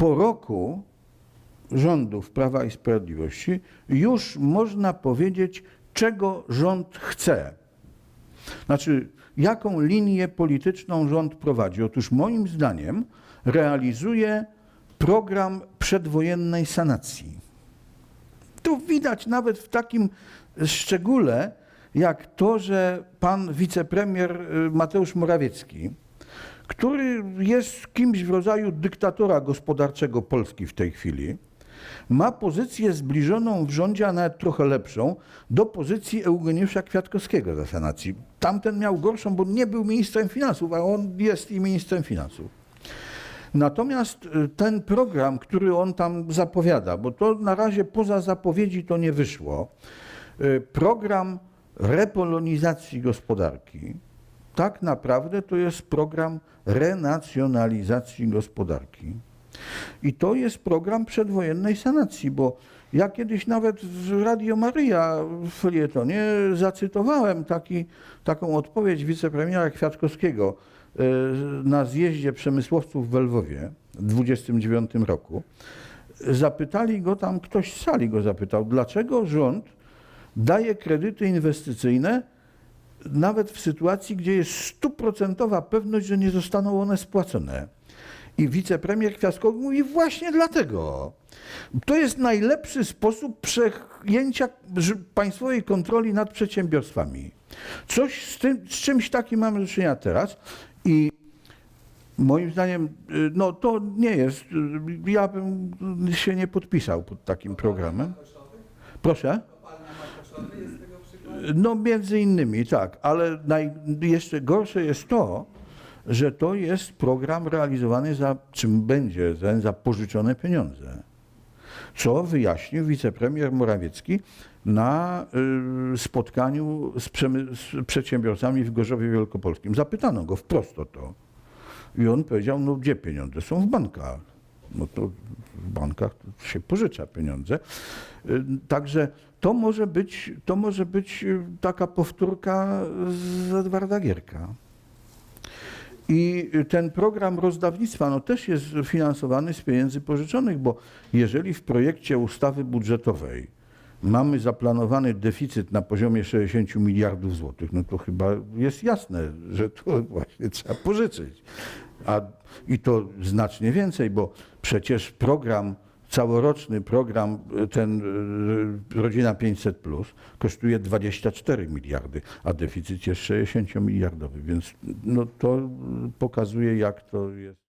po roku rządów Prawa i Sprawiedliwości już można powiedzieć, czego rząd chce. Znaczy, jaką linię polityczną rząd prowadzi? Otóż moim zdaniem realizuje program przedwojennej sanacji. Tu widać nawet w takim szczególe, jak to, że pan wicepremier y, Mateusz Morawiecki, który jest kimś w rodzaju dyktatora gospodarczego Polski w tej chwili, ma pozycję zbliżoną w rządzie, a nawet trochę lepszą, do pozycji Eugeniusza Kwiatkowskiego za sanacji. Tamten miał gorszą, bo nie był ministrem finansów, a on jest i ministrem finansów. Natomiast y, ten program, który on tam zapowiada, bo to na razie poza zapowiedzi to nie wyszło, y, program repolonizacji gospodarki, tak naprawdę to jest program renacjonalizacji gospodarki. I to jest program przedwojennej sanacji, bo ja kiedyś nawet w Radio Maryja w felietonie zacytowałem taki, taką odpowiedź wicepremiera Kwiatkowskiego e, na zjeździe przemysłowców w Lwowie w 29 roku. Zapytali go tam, ktoś z sali go zapytał, dlaczego rząd daje kredyty inwestycyjne nawet w sytuacji, gdzie jest stuprocentowa pewność, że nie zostaną one spłacone. I wicepremier Kwiatkowski mówi właśnie dlatego. To jest najlepszy sposób przejęcia państwowej kontroli nad przedsiębiorstwami. Coś z, tym, z czymś takim mamy do czynienia teraz i moim zdaniem y, no, to nie jest, y, ja bym się nie podpisał pod takim programem. Proszę? No między innymi tak, ale naj, jeszcze gorsze jest to, że to jest program realizowany za, czym będzie, za, za pożyczone pieniądze. Co wyjaśnił wicepremier Morawiecki na y, spotkaniu z, z przedsiębiorcami w Gorzowie Wielkopolskim. Zapytano go wprost o to. I on powiedział, no gdzie pieniądze? Są w bankach. No to w bankach się pożycza pieniądze. Y, Także to może być, to może być y, taka powtórka z Edwarda Gierka. I ten program rozdawnictwa no, też jest finansowany z pieniędzy pożyczonych, bo jeżeli w projekcie ustawy budżetowej mamy zaplanowany deficyt na poziomie 60 miliardów złotych, no to chyba jest jasne, że to właśnie trzeba pożyczyć. A, I to znacznie więcej, bo przecież program, całoroczny program, ten y, Rodzina 500 plus kosztuje 24 miliardy, a deficyt jest 60 miliardowy, więc no, to pokazuje jak to jest.